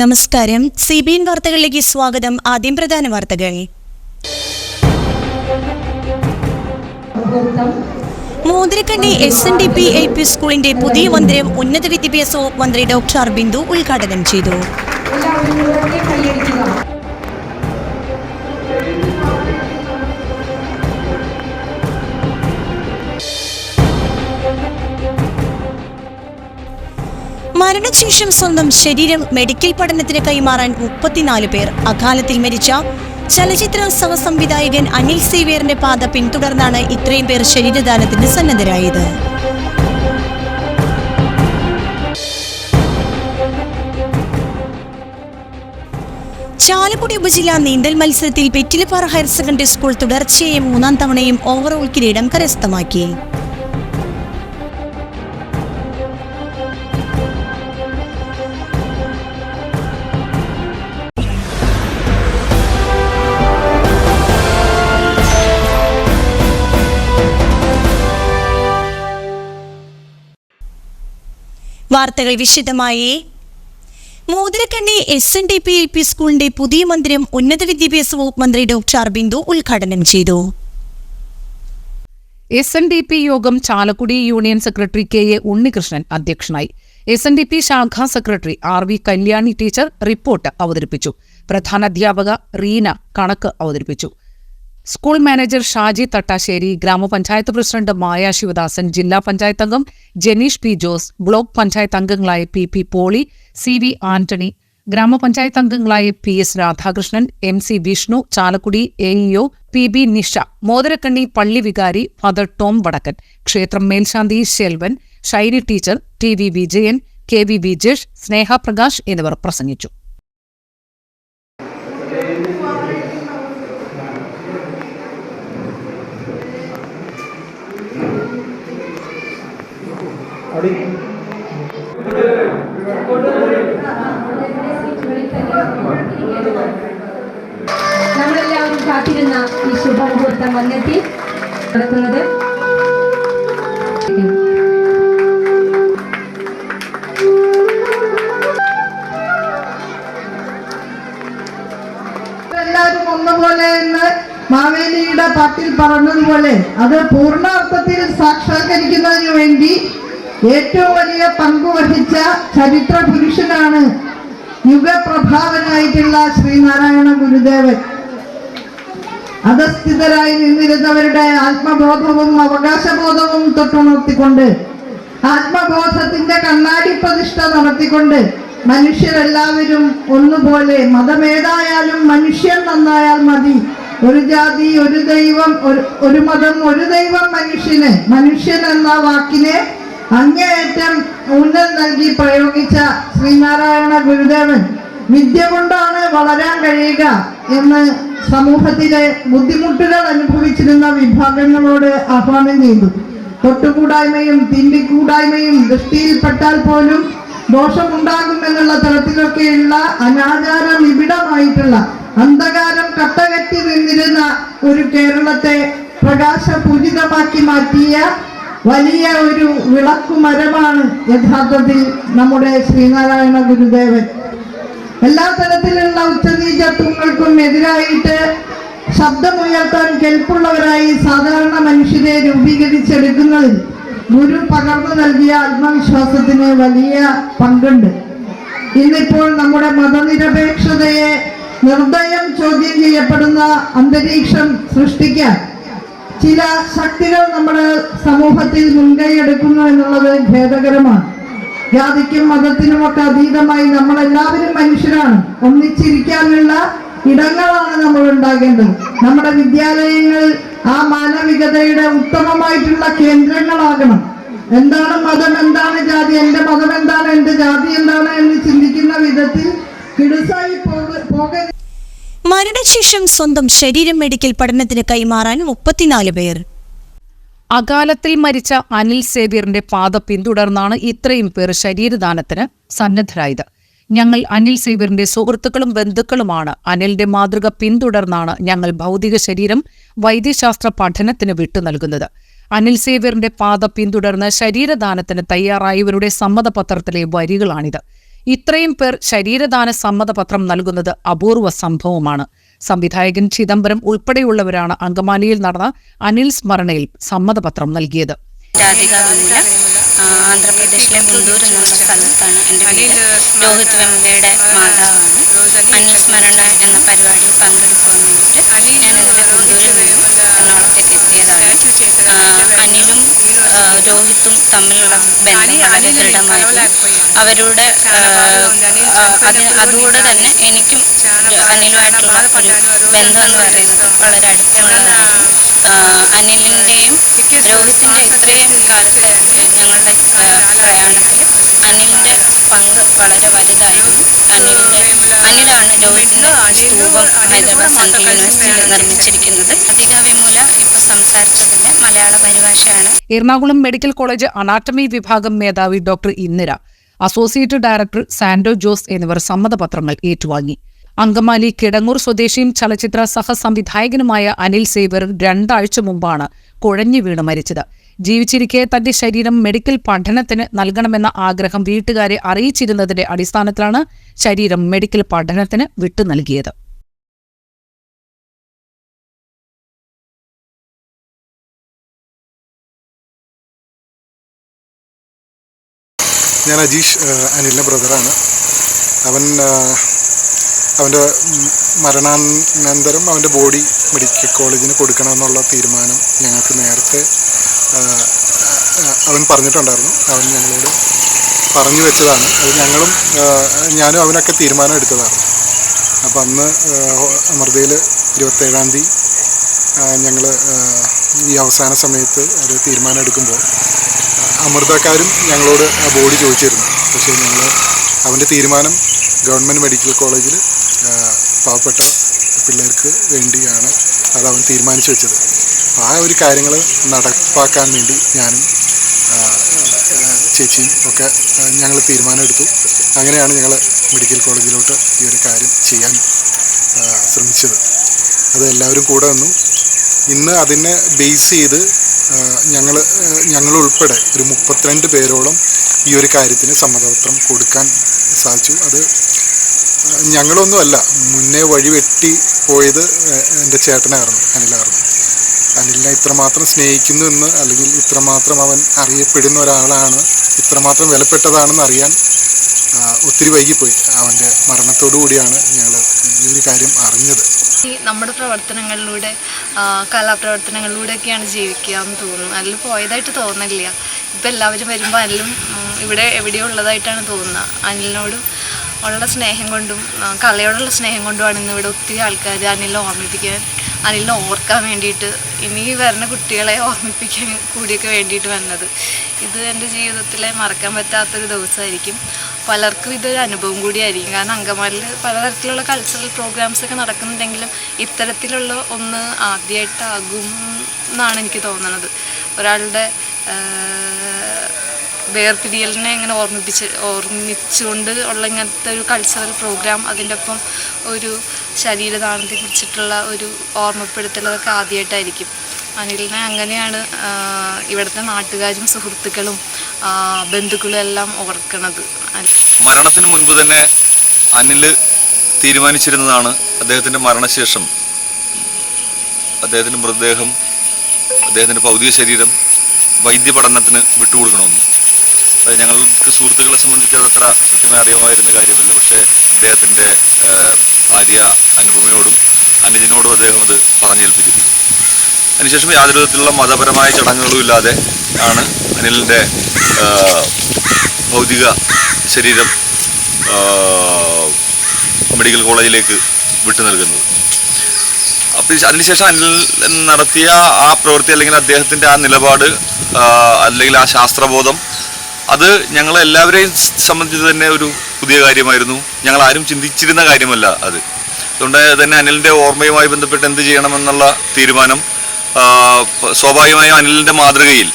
നമസ്കാരം. C B N വാർത്തകളിലേക്ക് സ്വാഗതം. ആദ്യം പ്രധാന വാർത്തകൾ. Mothirakkanni S N D P L P സ്കൂളിന്റെ പുതിയ മന്ദിരം ഉന്നത വിദ്യാഭ്യാസ വകുപ്പ് മന്ത്രി ഡോക്ടർ അർബിന്ദു ഉദ്ഘാടനം ചെയ്തു. ഉറക്കെ സ്വന്തം ശരീരം മെഡിക്കൽ പഠനത്തിന് കൈമാറാൻ മുപ്പത്തിനാല് പേർ അകാലത്തിൽ മരിച്ച ചലച്ചിത്ര സഹസംവിധായകൻ അനിൽ സേവിയറിന്റെ പാത പിന്തുടർന്നാണ് ഇത്രയും പേർ ശരീരദാനത്തിന് സന്നദ്ധരായത്. ചാലക്കുടി ഉപജില്ല നീന്തൽ മത്സരത്തിൽ പെറ്റിലപ്പാറ ഹയർ സെക്കൻഡറി സ്കൂൾ തുടർച്ചയായും മൂന്നാം തവണയും ഓവറോൾ കിരീടം കരസ്ഥമാക്കി. വാർത്തകൾ വിശദമായി. Mothirakkanni S N D P L P സ്കൂളിന്റെ പുതിയ മന്ദിരം ഉന്നത വിദ്യാഭ്യാസ വകുപ്പ് മന്ത്രി ഡോക്ടർ അർബിന്ദു ഉദ്ഘാടനം ചെയ്തു. എസ് എൻ ഡി പി യോഗം Chalakudy union secretary K A Unnikrishnan അധ്യക്ഷനായി. എസ് എൻ ഡി പി ശാഖാ secretary R V Kalyani teacher report അവതരിപ്പിച്ചു. പ്രധാനാധ്യാപക റീന കണക്ക് അവതരിപ്പിച്ചു. സ്കൂൾ മാനേജർ ഷാജി തട്ടാശ്ശേരി ഗ്രാമപഞ്ചായത്ത് പ്രസിഡന്റ് മായ ശിവദാസൻ ജില്ലാ പഞ്ചായത്ത് അംഗം ജനീഷ് പി ജോസ് ബ്ലോക്ക് പഞ്ചായത്ത് അംഗങ്ങളായ P P Poly C V Antony ഗ്രാമപഞ്ചായത്ത് അംഗങ്ങളായ P S Radhakrishnan M C Vishnu Chalakudy A EO P B Nisha Mothirakkanni പള്ളി വികാരി ഫാദർ ടോം വടക്കൻ ക്ഷേത്രം മേൽശാന്തി Selvan Shiny teacher T V Vijayan K V Vijesh Sneha Prakash എന്നിവർ പ്രസംഗിച്ചു. നമ്മളെല്ലാവരും കാത്തിരുന്ന ഈ ശുഭമുഹൂർത്തം വന്നെത്തി. നടക്കുന്നത് എല്ലാവരും ഒന്നുപോലെ എന്ന് മാവേലിയുടെ പാട്ടിൽ പറഞ്ഞതുപോലെ അത് പൂർണാർത്ഥത്തിൽ സാക്ഷാത്കരിക്കുന്നതിന് വേണ്ടി ഏറ്റവും വലിയ പങ്ക് വഹിച്ച ചരിത്ര പുരുഷനാണ് യുഗപ്രഭാവനായിട്ടുള്ള ശ്രീനാരായണ ഗുരുദേവൻ. അധസ്ഥിതരായി നിന്നിരുന്നവരുടെ ആത്മബോധവും അവകാശബോധവും തൊട്ടുണർത്തിക്കൊണ്ട് ആത്മബോധത്തിന്റെ കണ്ണാടി പ്രതിഷ്ഠ നടത്തിക്കൊണ്ട് മനുഷ്യരെല്ലാവരും ഒന്നുപോലെ മതമേതായാലും മനുഷ്യൻ നന്നായാൽ മതി. ഒരു ജാതി ഒരു ദൈവം ഒരു മതം ഒരു ദൈവം മനുഷ്യന്. മനുഷ്യൻ എന്ന വാക്കിനെ അങ്ങേയറ്റം ഊന്നൽ നൽകി പ്രയോഗിച്ച ശ്രീനാരായണ ഗുരുദേവൻ വിദ്യ കൊണ്ടാണ് വളരാൻ കഴിയുക എന്ന് സമൂഹത്തിലെ ബുദ്ധിമുട്ടുകൾ അനുഭവിച്ചിരുന്ന വിഭാഗങ്ങളോട് ആഹ്വാനം ചെയ്തു. തൊട്ടുകൂടായ്മയും തിണ്ടിക്കൂടായ്മയും ദൃഷ്ടിയിൽപ്പെട്ടാൽ പോലും ദോഷമുണ്ടാകുമെന്നുള്ള തരത്തിലൊക്കെയുള്ള അനാചാര നിബിഡമായിട്ടുള്ള അന്ധകാരം കട്ടകറ്റി നിന്നിരുന്ന ഒരു കേരളത്തെ പ്രകാശപൂരിതമാക്കി മാറ്റിയ വലിയ ഒരു വിളക്കുമരമാണ് യഥാർത്ഥത്തിൽ നമ്മുടെ ശ്രീനാരായണ ഗുരുദേവൻ. എല്ലാ തരത്തിലുള്ള ഉച്ചനീചത്വങ്ങൾക്കും എതിരായിട്ട് ശബ്ദമുയർത്താൻ കെൽപ്പുള്ളവരായി സാധാരണ മനുഷ്യരെ രൂപീകരിച്ചെടുക്കുന്നതിൽ ഗുരു പകർന്നു നൽകിയ ആത്മവിശ്വാസത്തിന് വലിയ പങ്കുണ്ട്. ഇന്നിപ്പോൾ നമ്മുടെ മതനിരപേക്ഷതയെ നിർദ്ദയം ചോദ്യം ചെയ്യപ്പെടുന്ന അന്തരീക്ഷം സൃഷ്ടിക്കാൻ ചില ശക്തികൾ നമ്മുടെ സമൂഹത്തിൽ മുൻകൈ എടുക്കുന്നു എന്നുള്ളത് ഖേദകരമാണ് ജാതിക്കും മതത്തിനുമൊക്കെ അതീതമായി നമ്മളെല്ലാവരും മനുഷ്യരാണ്. ഒന്നിച്ചിരിക്കാനുള്ള ഇടങ്ങളാണ് നമ്മൾ ഉണ്ടാകേണ്ടത് നമ്മുടെ വിദ്യാലയങ്ങൾ ആ മാനവികതയുടെ ഉത്തമമായിട്ടുള്ള കേന്ദ്രങ്ങളാകണം. എന്താണ് മതം എന്താണ് ജാതി എന്റെ മതം എന്താണ് എന്റെ ജാതി എന്താണ് എന്ന് ചിന്തിക്കുന്ന വിധത്തിൽ കിടുസായി പോക- പോകരുത്. മരണശേഷം സ്വന്തം ശരീരം മെഡിക്കൽ പഠനത്തിന് കൈമാറാൻ മുപ്പത്തിനാല് പേർ. അകാലത്തിൽ മരിച്ച അനിൽ സേവ്യറിന്റെ പാത പിന്തുടർന്നാണ് ഇത്രയും പേർ ശരീരദാനത്തിന് സന്നദ്ധരായത്. ഞങ്ങൾ അനിൽ സേവ്യറിന്റെ സുഹൃത്തുക്കളും ബന്ധുക്കളുമാണ്. അനിലിന്റെ മാതൃക പിന്തുടർന്നാണ് ഞങ്ങൾ ഭൗതിക ശരീരം വൈദ്യശാസ്ത്ര പഠനത്തിന് വിട്ടു നൽകുന്നത്. അനിൽ സേവ്യറിന്റെ പാത പിന്തുടർന്ന് ശരീരദാനത്തിന് തയ്യാറായവരുടെ സമ്മതപത്രത്തിലെ വരികളാണിത്. ഇത്രയും പേർ ശരീരദാന സമ്മതപത്രം നൽകുന്നത് അപൂർവ സംഭവമാണ്. സംവിധായകൻ ചിദംബരം ഉൾപ്പെടെയുള്ളവരാണ് അങ്കമാലിയിൽ നടന്ന അനിൽ സ്മരണയിൽ സമ്മതപത്രം നൽകിയത്. ആന്ധ്രാപ്രദേശിലെ ഗുണ്ടൂർ എന്നുള്ള സ്ഥലത്താണ് എന്റെ വീട്. രോഹിത് വെമ്പയുടെ മാതാവാണ്. അനുസ്മരണ എന്ന പരിപാടിയിൽ പങ്കെടുക്കുവാൻ വേണ്ടിയിട്ട് ഞാൻ ഇന്നലെ ഗുണ്ടൂരിൽ നിന്നും ആ, അനിലും രോഹിത്തും തമ്മിലുള്ള ബന്ധം വളരെ ദൃഢമായിരുന്നു അവരുടെ ആ, ആ, അത് അതുകൂടെ തന്നെ എനിക്കും അനിലുമായിട്ടുള്ള ഒരു ബന്ധം എന്ന് പറയുന്നത് വളരെ അടുത്തുള്ളതാണ് അനിലിന്റെയും അനിലിന്റെയും രോഹിത്തിന്റെ ഇത്രയും കാലത്തെ ഞങ്ങളുടെ പ്രയാണത്തിൽ അനിലിന്റെ പങ്ക് വളരെ വലുതായിരുന്നു അനിലിന്റെ അനിലാണ് രോഹിത്തിന്റെ സ്തൂപം ഹൈദരാബാദ് സെൻട്രൽ യൂണിവേഴ്സിറ്റിയിൽ നിർമ്മിച്ചിരിക്കുന്നത്. അധിക വിമൂല ഇപ്പോൾ സംസാരിച്ചതിന്റെ മലയാള പരിഭാഷയാണ്. എറണാകുളം മെഡിക്കൽ കോളേജ് അനാട്ടമി വിഭാഗം മേധാവി doctor Indira associate director Sando Jose എന്നിവർ സമ്മതപത്രങ്ങൾ ഏറ്റുവാങ്ങി. അങ്കമാലി കിടങ്ങൂർ സ്വദേശിയും ചലച്ചിത്ര സഹസംവിധായകനുമായ അനിൽ സേവർ രണ്ടാഴ്ച മുമ്പാണ് കുഴഞ്ഞു വീണ് മരിച്ചത്. ജീവിച്ചിരിക്കെ തന്റെ ശരീരം മെഡിക്കൽ പഠനത്തിന് നൽകണമെന്ന ആഗ്രഹം വീട്ടുകാരെ അറിയിച്ചിരുന്നതിന്റെ അടിസ്ഥാനത്തിലാണ് ശരീരം മെഡിക്കൽ പഠനത്തിന് വിട്ടു നൽകിയത്. ഞാൻ അജീഷ് അനിലിന്റെ ബ്രദറാണ് അവൻ അവന്റെ മരണാനന്തരം അവന്റെ ബോഡി മെഡിക്കൽ കോളേജിന് കൊടുക്കണമെന്നുള്ള തീരുമാനം ഞങ്ങൾക്ക് നേരത്തെ അവൻ പറഞ്ഞിട്ടുണ്ടായിരുന്നു. അവൻ ഞങ്ങളോട് പറഞ്ഞു വെച്ചതാണ്. അത് ഞങ്ങളും ഞാനും അവനൊക്കെ തീരുമാനം എടുത്തതാണ്. അപ്പം അന്ന് അമൃതയിൽ ഇരുപത്തേഴാം തീയതി ഞങ്ങൾ ഈ അവസാന സമയത്ത് അത് തീരുമാനം എടുക്കുമ്പോൾ അമൃതക്കാരും ഞങ്ങളോട് ആ ബോഡി ചോദിച്ചിരുന്നു. പക്ഷേ ഞങ്ങൾ അവന്റെ തീരുമാനം ഗവൺമെന്റ് മെഡിക്കൽ കോളേജിൽ പാവപ്പെട്ട പിള്ളേർക്ക് വേണ്ടിയാണ് അത് അവൻ തീരുമാനിച്ചു വെച്ചത്. ആ ഒരു കാര്യങ്ങൾ നടപ്പാക്കാൻ വേണ്ടി ഞാനും ചേച്ചിയും ഒക്കെ ഞങ്ങൾ തീരുമാനമെടുത്തു. അങ്ങനെയാണ് ഞങ്ങൾ മെഡിക്കൽ കോളേജിലോട്ട് ഈ ഒരു കാര്യം ചെയ്യാൻ ശ്രമിച്ചത്. അത് എല്ലാവരും കൂടെ വന്നു ഇന്ന് അതിനെ ബേസ് ചെയ്ത് ഞങ്ങൾ ഞങ്ങളുൾപ്പെടെ ഒരു മുപ്പത്തിരണ്ട് പേരോളം ഈ ഒരു കാര്യത്തിന് സമ്മതപത്രം കൊടുക്കാൻ സാധിച്ചു. അത് ഞങ്ങളൊന്നുമല്ല. മുന്നേ വഴി വെട്ടി പോയത് എന്റെ ചേട്ടനായിരുന്നു അനിലായിരുന്നു. അനിലിനെ ഇത്രമാത്രം സ്നേഹിക്കുന്നു എന്ന് അല്ലെങ്കിൽ ഇത്രമാത്രം അവൻ അറിയപ്പെടുന്ന ഒരാളാണ് ഇത്രമാത്രം വിലപ്പെട്ടതാണെന്ന് അറിയാൻ ഒത്തിരി വൈകിപ്പോയി. അവന്റെ മരണത്തോടു കൂടിയാണ് ഞങ്ങൾ ഈ ഒരു കാര്യം അറിഞ്ഞത്. നമ്മുടെ പ്രവർത്തനങ്ങളിലൂടെ കലാപ്രവർത്തനങ്ങളിലൂടെ കലാപ്രവർത്തനങ്ങളിലൂടെയൊക്കെയാണ് ജീവിക്കുക എന്ന് തോന്നുന്നു. അല്ല പോയതായിട്ട് തോന്നില്ല ഇപ്പം എല്ലാവരും വരുമ്പോൾ അനിലും ഇവിടെ എവിടെയോ ഉള്ളതായിട്ടാണ് തോന്നുന്നത്. അനിലിനോടും ഉള്ള സ്നേഹം കൊണ്ടും കലയോടുള്ള സ്നേഹം കൊണ്ടുമാണ് ഇന്ന് ഇവിടെ ഒത്തിരി ആൾക്കാർ അനിലിനെ ഓർമ്മിപ്പിക്കാൻ അനിലിനെ ഓർക്കാൻ വേണ്ടിയിട്ട് ഇനി വരുന്ന കുട്ടികളെ ഓർമ്മിപ്പിക്കാൻ കൂടിയൊക്കെ വേണ്ടിയിട്ട് വന്നത്. ഇത് എന്റെ ജീവിതത്തിലെ മറക്കാൻ പറ്റാത്തൊരു ദിവസമായിരിക്കും. പലർക്കും ഇതൊരു അനുഭവം കൂടിയായിരിക്കും. കാരണം അങ്കമാലിൽ പലതരത്തിലുള്ള കൾച്ചറൽ പ്രോഗ്രാംസ് ഒക്കെ നടക്കുന്നുണ്ടെങ്കിലും ഇത്തരത്തിലുള്ള ഒന്ന് ആദ്യമായിട്ടാകും എന്നാണ് എനിക്ക് തോന്നുന്നത് ഒരാളുടെ വേർപിരിയലിനെ ഇങ്ങനെ ഓർമ്മിപ്പിച്ച് ഓർമ്മിച്ചുകൊണ്ട് ഉള്ള ഇങ്ങനത്തെ ഒരു കൾച്ചറൽ പ്രോഗ്രാം അതിന്റെ ഒപ്പം ഒരു ശരീരദാനത്തെ കുറിച്ചിട്ടുള്ള ഒരു ഓർമ്മപ്പെടുത്തലൊക്കെ ആദ്യമായിട്ടായിരിക്കും അനിലിനെ അങ്ങനെയാണ് ഇവിടുത്തെ നാട്ടുകാരും സുഹൃത്തുക്കളും ബന്ധുക്കളും എല്ലാം ഓർക്കണത്. മരണത്തിന് മുൻപ് തന്നെ അനിൽ തീരുമാനിച്ചിരുന്നതാണ് അദ്ദേഹത്തിന്റെ മരണശേഷം. അദ്ദേഹത്തിന്റെ മൃതദേഹം അദ്ദേഹത്തിന്റെ ഭൗതിക ശരീരം വൈദ്യ പഠനത്തിന് വിട്ടുകൊടുക്കണമെന്ന്. ഞങ്ങൾക്ക് സുഹൃത്തുക്കളെ സംബന്ധിച്ച് അതത്ര അറിയാമായിരുന്ന കാര്യമല്ല. പക്ഷേ അദ്ദേഹത്തിന്റെ ഭാര്യ അനുപമയോടും അനുജനോടും അദ്ദേഹം അത് പറഞ്ഞേൽപ്പിച്ചിരുന്നു അതിനുശേഷം യാതൊരു വിധത്തിലുള്ള മതപരമായ ചടങ്ങുകളും ഇല്ലാതെ ആണ് അനിലിന്റെ ഭൗതിക ശരീരം മെഡിക്കൽ കോളേജിലേക്ക് വിട്ടു നൽകുന്നത്. അപ്പം അതിനുശേഷം അനിൽ നടത്തിയ ആ പ്രവൃത്തി അല്ലെങ്കിൽ അദ്ദേഹത്തിന്റെ ആ നിലപാട് അല്ലെങ്കിൽ ആ ശാസ്ത്രബോധം അത് ഞങ്ങളെല്ലാവരെയും സംബന്ധിച്ച് തന്നെ ഒരു പുതിയ കാര്യമായിരുന്നു. ഞങ്ങൾ ആരും ചിന്തിച്ചിരുന്ന കാര്യമല്ല അത്. അതുകൊണ്ട് തന്നെ അനിലിന്റെ ഓർമ്മയുമായി ബന്ധപ്പെട്ട് എന്ത് ചെയ്യണമെന്നുള്ള തീരുമാനം സ്വാഭാവികമായും അനിലിന്റെ മാതൃകയിൽ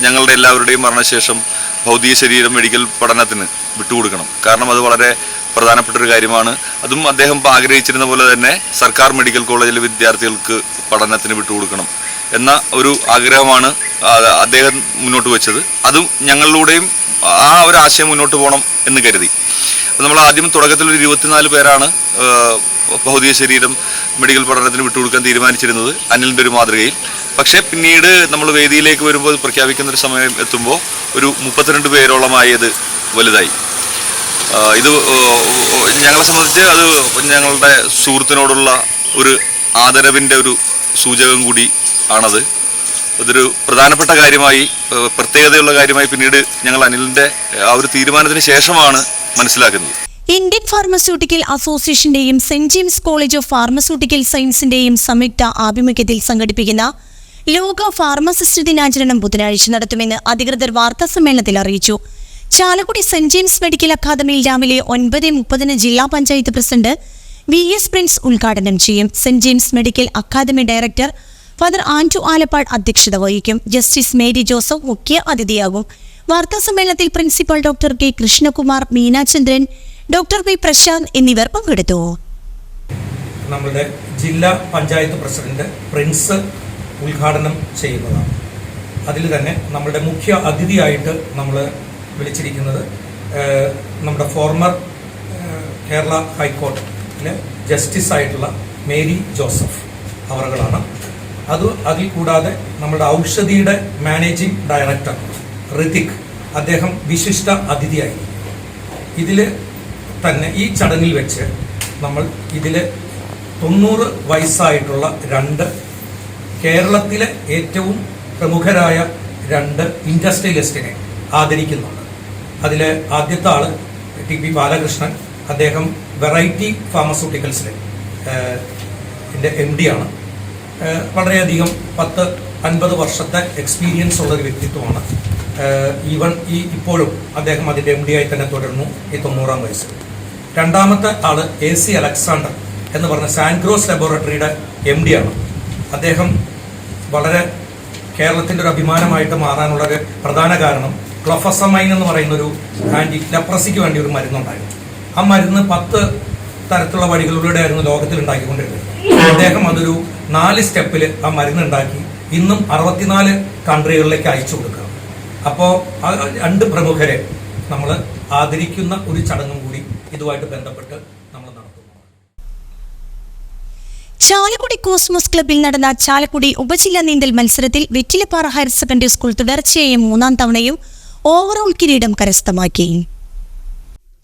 ഞങ്ങളുടെ എല്ലാവരുടെയും മരണശേഷം ഭൗതിക ശരീരം മെഡിക്കൽ പഠനത്തിന് വിട്ടുകൊടുക്കണം. കാരണം അത് വളരെ പ്രധാനപ്പെട്ട ഒരു കാര്യമാണ്. അതും അദ്ദേഹം ആഗ്രഹിച്ചിരുന്ന പോലെ തന്നെ സർക്കാർ മെഡിക്കൽ കോളേജിലെ വിദ്യാർത്ഥികൾക്ക് പഠനത്തിന് വിട്ടുകൊടുക്കണം. എന്ന ഒരു ആഗ്രഹമാണ് അദ്ദേഹം മുന്നോട്ട് വെച്ചത്. അതും ഞങ്ങളിലൂടെയും ആ ഒരു ആശയം മുന്നോട്ട് പോകണം എന്ന് കരുതി. നമ്മൾ ആദ്യം തുടക്കത്തിൽ ഒരു ഇരുപത്തിനാല് പേരാണ് ഭൗതിക ശരീരം മെഡിക്കൽ പഠനത്തിന് വിട്ടുകൊടുക്കാൻ തീരുമാനിച്ചിരുന്നത് അനിലിന്റെ ഒരു മാതൃകയിൽ. പക്ഷേ പിന്നീട് നമ്മൾ വേദിയിലേക്ക് വരുമ്പോൾ പ്രഖ്യാപിക്കുന്ന ഒരു സമയം എത്തുമ്പോൾ ഒരു മുപ്പത്തിരണ്ട് പേരോളമായി അത് വലുതായി. ഇത് ഞങ്ങളെ സംബന്ധിച്ച് അത് ഞങ്ങളുടെ സുഹൃത്തിനോടുള്ള ഒരു ആദരവിന്റെ ഒരു സൂചകം കൂടി ആണത്. അതൊരു പ്രധാനപ്പെട്ട കാര്യമായി പ്രത്യേകതയുള്ള കാര്യമായി പിന്നീട് ഞങ്ങൾ അനിലിന്റെ ആ ഒരു തീരുമാനത്തിന് ശേഷമാണ് മനസ്സിലാക്കുന്നത്. Indian pharmaceutical അസോസിയേഷന്റെയും saint James college of pharmaceutical സയൻസിന്റെയും സംയുക്ത ആഭിമുഖ്യത്തിൽ സംഘടിപ്പിക്കുന്ന ലോക ഫാർമസിസ്റ്റ് ദിനാചരണം ബുധനാഴ്ച നടത്തുമെന്ന് അധികൃതർ വാർത്താ സമ്മേളനത്തിൽ അറിയിച്ചു. ചാലക്കുടി സെന്റ് ജെയിംസ് മെഡിക്കൽ അക്കാദമിയിൽ രാവിലെ ഒൻപത് മുപ്പതിന് ജില്ലാ panchayat president V S Prince ഉദ്ഘാടനം ചെയ്യും. Saint James medical academy director father Antu Alappad അധ്യക്ഷത വഹിക്കും. ജസ്റ്റിസ് മേരി ജോസഫ് മുഖ്യ അതിഥിയാകും. വാർത്താ സമ്മേളനത്തിൽ principal doctor K Krishnakumar Meenachandran doctor P Prasanth എന്നിവർ പങ്കെടുത്തു. നമ്മുടെ ജില്ലാ പഞ്ചായത്ത് പ്രസിഡന്റ് പ്രിൻസ് ഉദ്ഘാടനം ചെയ്യുന്നതാണ്. അതിൽ തന്നെ നമ്മുടെ മുഖ്യ അതിഥിയായിട്ട് നമ്മൾ വിളിച്ചിരിക്കുന്നത് നമ്മുടെ ഫോർമർ കേരള ഹൈക്കോടതിയിലെ ജസ്റ്റിസ് ആയിട്ടുള്ള മേരി ജോസഫ് അവറുകളാണ്. അത് അതിൽ കൂടാതെ നമ്മുടെ ഔഷധിയുടെ മാനേജിംഗ് ഡയറക്ടർ ഋതിക് അദ്ദേഹം വിശിഷ്ട അതിഥിയായി. ഇതിൽ തന്നെ ഈ ചടങ്ങിൽ വെച്ച് നമ്മൾ ഇതിൽ തൊണ്ണൂറ് വയസ്സായിട്ടുള്ള രണ്ട് കേരളത്തിലെ ഏറ്റവും പ്രമുഖരായ രണ്ട് ഇൻഡസ്ട്രിയലിസ്റ്റിനെ ആദരിക്കുന്നുണ്ട്. അതിൽ ആദ്യത്തെ ആൾ ടി പി ബാലകൃഷ്ണൻ അദ്ദേഹം വെറൈറ്റി ഫാർമസ്യൂട്ടിക്കൽസിലെ എന്റെ എം ഡി ആണ്. വളരെയധികം പത്ത് അൻപത് വർഷത്തെ എക്സ്പീരിയൻസ് ഉള്ള ഒരു വ്യക്തിത്വമാണ്. ഈവൺ ഈ ഇപ്പോഴും അദ്ദേഹം അതിന്റെ എം ഡി ആയി തന്നെ തുടരുന്നു ഈ തൊണ്ണൂറാം വയസ്സിൽ. രണ്ടാമത്തെ ആൾ എ സി അലക്സാണ്ടർ എന്ന് പറഞ്ഞ സാൻഗ്രോസ് ലബോറട്ടറിയുടെ എം ഡി ആണ്. അദ്ദേഹം വളരെ കേരളത്തിന്റെ ഒരു അഭിമാനമായിട്ട് മാറാനുള്ള ഒരു പ്രധാന കാരണം ക്ലോഫസമൈൻ എന്ന് പറയുന്ന ഒരു ആന്റി ലെപ്രസിക്ക് വേണ്ടി ഒരു മരുന്നുണ്ടായിരുന്നു. ആ മരുന്ന് പത്ത് തരത്തിലുള്ള വഴികളിലൂടെ ആയിരുന്നു ലോകത്തിൽ ഉണ്ടാക്കിക്കൊണ്ടിരുന്നത്. അദ്ദേഹം അതൊരു നാല് സ്റ്റെപ്പിൽ ആ മരുന്ന് ഉണ്ടാക്കി ഇന്നും അറുപത്തിനാല് കൺട്രികളിലേക്ക് അയച്ചു കൊടുക്കുക അപ്പോൾ രണ്ട് പ്രമുഖരെ നമ്മൾ ആദരിക്കുന്ന ഒരു ചടങ്ങും കൂടി ഇതുമായിട്ട് ബന്ധപ്പെട്ട് നമ്മൾ നടത്തുന്നു. ചാലക്കുടി കോസ്മോസ് ക്ലബിൽ നടന്ന ചാലക്കുടി ഉപജില്ലാ നീന്തൽ മത്സരത്തിൽ വെറ്റിലപ്പാറ ഹയർ സെക്കൻഡറി സ്കൂൾ തുടർച്ചയായ മൂന്നാം തവണയും ഓവറോൾ കിരീടം കരസ്ഥമാക്കി.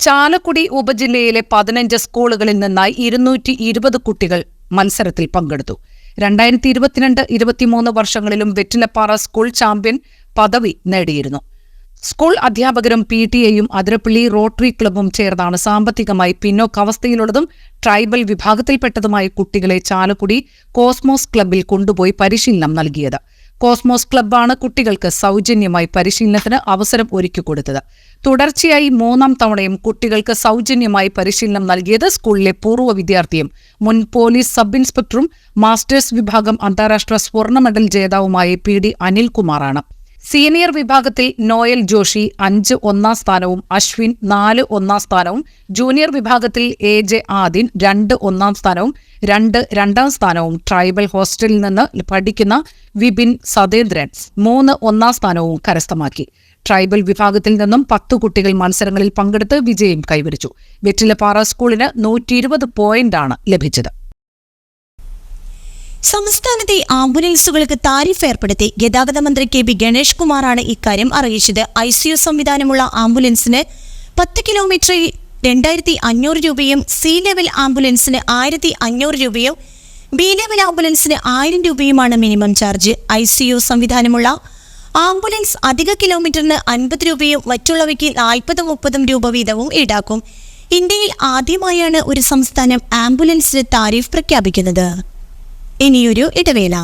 ചാലക്കുടി ഉപജില്ലയിലെ പതിനഞ്ച് സ്കൂളുകളിൽ നിന്നായി ഇരുന്നൂറ്റി ഇരുപത് കുട്ടികൾ മത്സരത്തിൽ പങ്കെടുത്തു. രണ്ടായിരത്തി ഇരുപത്തിരണ്ട് ഇരുപത്തിമൂന്ന് വർഷങ്ങളിലും വെറ്റിലപ്പാറ സ്കൂൾ ചാമ്പ്യൻ പദവി നേടിയിരുന്നു. സ്കൂൾ അധ്യാപകരും പി ടി എയും അതിരപ്പള്ളി റോട്ടറി ക്ലബും ചേർന്നാണ് സാമ്പത്തികമായി പിന്നോക്കാവസ്ഥയിലുള്ളതും ട്രൈബൽ വിഭാഗത്തിൽപ്പെട്ടതുമായ കുട്ടികളെ ചാലക്കുടി കോസ്മോസ് ക്ലബ്ബിൽ കൊണ്ടുപോയി പരിശീലനം നൽകിയത്. കോസ്മോസ് ക്ലബ്ബാണ് കുട്ടികൾക്ക് സൗജന്യമായി പരിശീലനത്തിന് അവസരം ഒരുക്കി കൊടുത്തത്. തുടർച്ചയായി മൂന്നാം തവണയും കുട്ടികൾക്ക് സൗജന്യമായി പരിശീലനം നൽകിയത് സ്കൂളിലെ പൂർവ വിദ്യാർത്ഥിയും മുൻ പോലീസ് സബ് ഇൻസ്പെക്ടറും മാസ്റ്റേഴ്സ് വിഭാഗം അന്താരാഷ്ട്ര സ്വർണ മെഡൽ ജേതാവുമായ പി ഡി അനിൽകുമാറാണ്. സീനിയർ വിഭാഗത്തിൽ നോയൽ ജോഷി അഞ്ച് ഒന്നാം സ്ഥാനവും അശ്വിൻ നാല് ഒന്നാം സ്ഥാനവും. ജൂനിയർ വിഭാഗത്തിൽ എ ജെ ആദിൻ രണ്ട് ഒന്നാം സ്ഥാനവും രണ്ട് രണ്ടാം സ്ഥാനവും. ട്രൈബൽ ഹോസ്റ്റലിൽ നിന്ന് പഠിക്കുന്ന വിപിൻ സതേന്ദ്രൻ മൂന്ന് ഒന്നാം സ്ഥാനവും കരസ്ഥമാക്കി. ട്രൈബൽ വിഭാഗത്തിൽ നിന്നും പത്ത് കുട്ടികൾ മത്സരങ്ങളിൽ പങ്കെടുത്ത് വിജയം കൈവരിച്ചു. വെറ്റിലപ്പാറ സ്കൂളിന് നൂറ്റി ഇരുപത് പോയിന്റാണ് ലഭിച്ചത്. സംസ്ഥാനത്തെ ആംബുലൻസുകൾക്ക് താരിഫ് ഏർപ്പെടുത്തി. ഗതാഗത മന്ത്രി കെ ബി ഗണേഷ് കുമാറാണ് ഇക്കാര്യം അറിയിച്ചത്. ഐ സി യു സംവിധാനമുള്ള ആംബുലൻസിന് പത്ത് കിലോമീറ്ററിൽ രണ്ടായിരത്തി അഞ്ഞൂറ് രൂപയും സി ലെവൽ ആംബുലൻസിന് ആയിരത്തി അഞ്ഞൂറ് രൂപയും ബി ലെവൽ ആംബുലൻസിന് ആയിരം രൂപയുമാണ് minimum charge. I C U സംവിധാനമുള്ള ambulance അധിക കിലോമീറ്ററിന് അൻപത് രൂപയും മറ്റുള്ളവയ്ക്ക് നാൽപ്പതും മുപ്പതും രൂപ വീതവും ഈടാക്കും. ഇന്ത്യയിൽ ആദ്യമായാണ് ഒരു സംസ്ഥാനം ആംബുലൻസിന് താരിഫ് പ്രഖ്യാപിക്കുന്നത്. ഇനിയൊരു ഇടവേള.